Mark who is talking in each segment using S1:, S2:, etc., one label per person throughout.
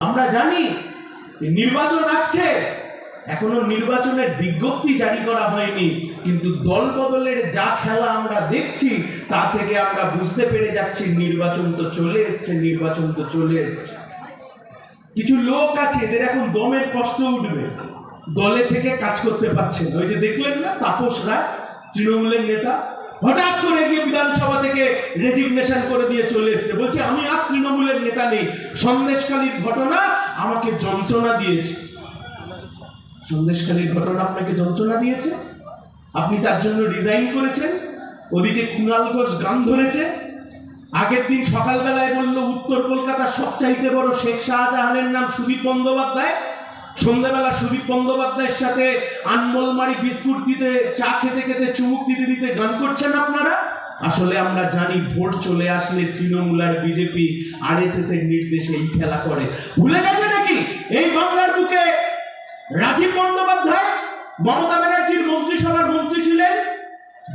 S1: আমরা জানি নির্বাচন আসছে। এখনও নির্বাচনের বিজ্ঞপ্তি জারি করা হয়নি, কিন্তু দল বদলের যা খেলা আমরা দেখছি, তা থেকে আমরা বুঝতে পেরে যাচ্ছি নির্বাচন তো চলে এসছে, নির্বাচন তো চলে এসছে। কিছু লোক আছে, এদের এখন দমের কষ্ট উঠবে। দলে থেকে কাজ করতে পারছে ওই যে দেখলেন না, তাপস রায়, তৃণমূলের নেতা হঠাৎ করে গিয়ে বিধানসভা থেকে রেজিগনেশন করে দিয়ে চলে এসছে। বলছে, আমি আর তৃণমূলের নেতা নেই। সন্দেশকালীর ঘটনা আমাকে যন্ত্রণা দিয়েছে। সন্দেশকালীর ঘটনা আপনাকে যন্ত্রণা দিয়েছে? আপনি তার জন্য রিজাইন করেছেন? ওদিকে কুণাল ঘোষ গান ধরেছে? আগের দিন সকালবেলায় বলল, উত্তর কলকাতার সবচাইতে বড় শেখ শাহজাহানের নাম সুদীপ বন্দ্যোপাধ্যায়। সন্ধ্যাবেলা সুদীপ বন্দ্যোপাধ্যায়ের সাথে আনমলমারি বিস্কুট দিতে, চা খেতে খেতে চুমুক দিতে দিতে গান করছেন আপনারা? আসলে আমরা জানি ভোট চলে আসলে তৃণমূল আর বিজেপি আর এস এস এর নির্দেশে এই খেলা করে। ভুলে গেছে নাকি? এই বাংলার বুকে রাজীব বন্দ্যোপাধ্যায়, মমতা ব্যানার্জির মন্ত্রিসভার মন্ত্রী ছিলেন।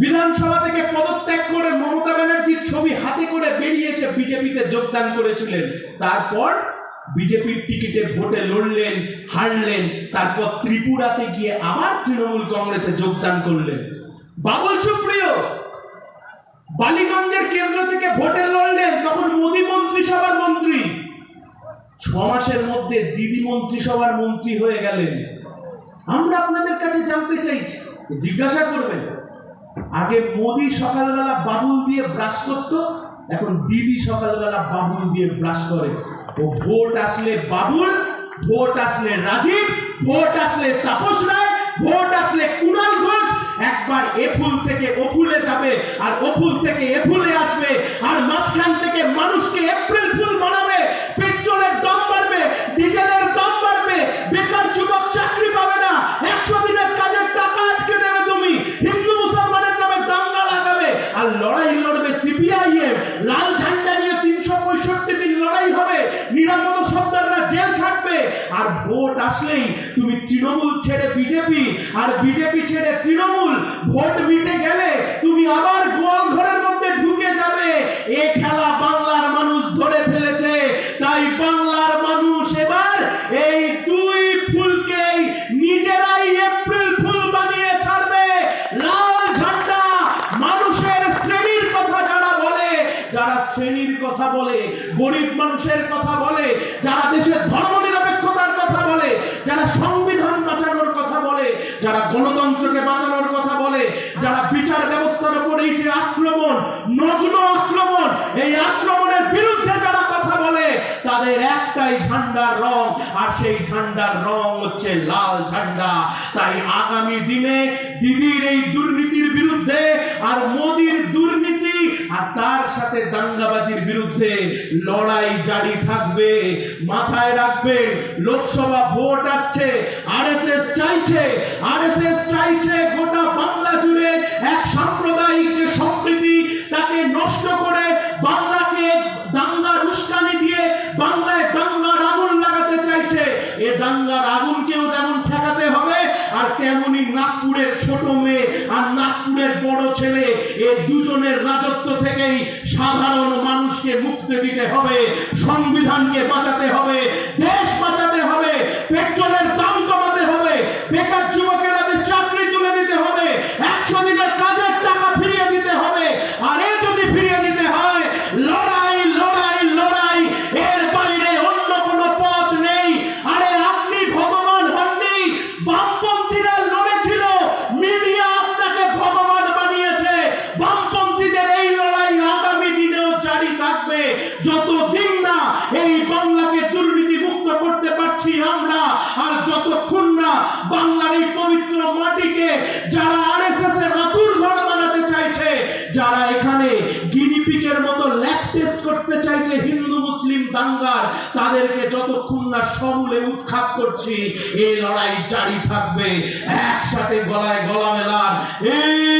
S1: বিধানসভা থেকে পদত্যাগ করে মমতা ব্যানার্জির ছবি হাতে করে বেরিয়ে এসে বিজেপিতে যোগদান করেছিলেন। তারপর বিজেপির টিকিটে ভোটে লড়লেন, হারলেন, তারপর ত্রিপুরাতে গিয়ে আবার তৃণমূল কংগ্রেসে যোগদান করলেন। বাবুল, সুপ্রিয়, বালিগঞ্জের কেন্দ্র থেকে ভোটে লড়লেন তখন মোদী মন্ত্রিসভার মন্ত্রী। ছ মাসের মধ্যে দিদি মন্ত্রিসভার মন্ত্রী হয়ে গেলেন। আমরা আপনাদের কাছে জানতে চাইছি, জিজ্ঞাসা করবেন, আগে মোদি সকালবেলা বাবুল দিয়ে ব্রাশ করত এখন দিদি সকালবেলা বাবুল দিয়ে ব্রাশ করে। ও ভোট আসলে বাবুল, ভোট আসলে রাজীব, ভোট আসলে তাপস রায়, ভোট আসলে কুণাল ঘোষ। একবার এ ফুল থেকে ও ফুলে যাবে, আর ও ফুল থেকে এ ফুলে আসবে, আর মাঝখান থেকে মানুষকে এপ্রিল ভোট আসলেই তুমি তৃণমূল ছেড়ে বিজেপি আর বিজেপি ছেড়ে তৃণমূল ভোট মিটে গেলে তুমি আবার গোয়াল ঘরের মধ্যে ঢুকে যাবে। এ খেলা বাংলার মানুষ ধরে ফেলেছে। তাই বাংলার মানুষ এবার এই দুই ফুলকেই নিজেরাই এপ্রিল ফুল বানিয়ে ছাড়বে। লাল ঝান্ডা মানুষের শ্রেণির কথা যারা বলে, যারা শ্রেণির কথা বলে, গরিব মানুষের কথা বলে, যারা দেশের ধর্মনিরপেক্ষতার কথা বলে, যারা সংবিধান বাঁচানোর কথা বলে, যারা গণতন্ত্রকে বাঁচানোর কথা বলে, যারা বিচার ব্যবস্থার উপর এই যে আক্রমণ, নগ্ন আক্রমণ, এই আক্রমণের বিরুদ্ধে যারা কথা বলে, তাদের একটাই ঝান্ডার রং, আর সেই ঝান্ডার রং হচ্ছে লাল ঝান্ডা। তাই আগামী দিনে দিদির এই দুর্নীতির বিরুদ্ধে আর মোদির দুর্নীতি আর তার সাথে দাঙ্গাবাজির বিরুদ্ধে লড়াই জারি থাকবে, মাথায় রাখবেন লোকসভা ভোট আসছে, আরএসএস চাইছে আরএসএস চাইছে গোটা বাংলা জুড়ে এক সাম্প্রদায়িক যে সম্প্রীতি, তাকে নষ্ট করে বাংলাকে দাঙ্গা উস্কানি দিয়ে বাংলায় দাঙ্গার আগুন লাগাতে চাইছে। এ দাঙ্গার আগুনকেও যেমন ঠেকাতে হবে, আর তেমনি নাগপুরের ছোট মেয়ে আর নাগপুরের বড় ছেলে এ দুজনের রাজত্ব থেকেই সাধারণ মানুষকে মুক্তি দিতে হবে, সংবিধানকে বাঁচাতে হবে। দেশ যতদিন না এই বাংলাকে দুর্নীতি মুক্ত করতে পারছি আমরা, আর যতক্ষণ না বাংলার এই পবিত্র মাটিকে যারা আরএসএস এর আতুর ঘর বানাতে চাইছে, যারা এখানে গিনিপিকের মতো ল্যাব টেস্ট করতে চাইছে হিন্দু, মুসলিম, দাঙ্গার, তাদেরকে যতক্ষণ না সমূলে উৎখাত করছি, এই লড়াই জারি থাকবে। একসাথে গলায় গলা মেলার ইনকলাব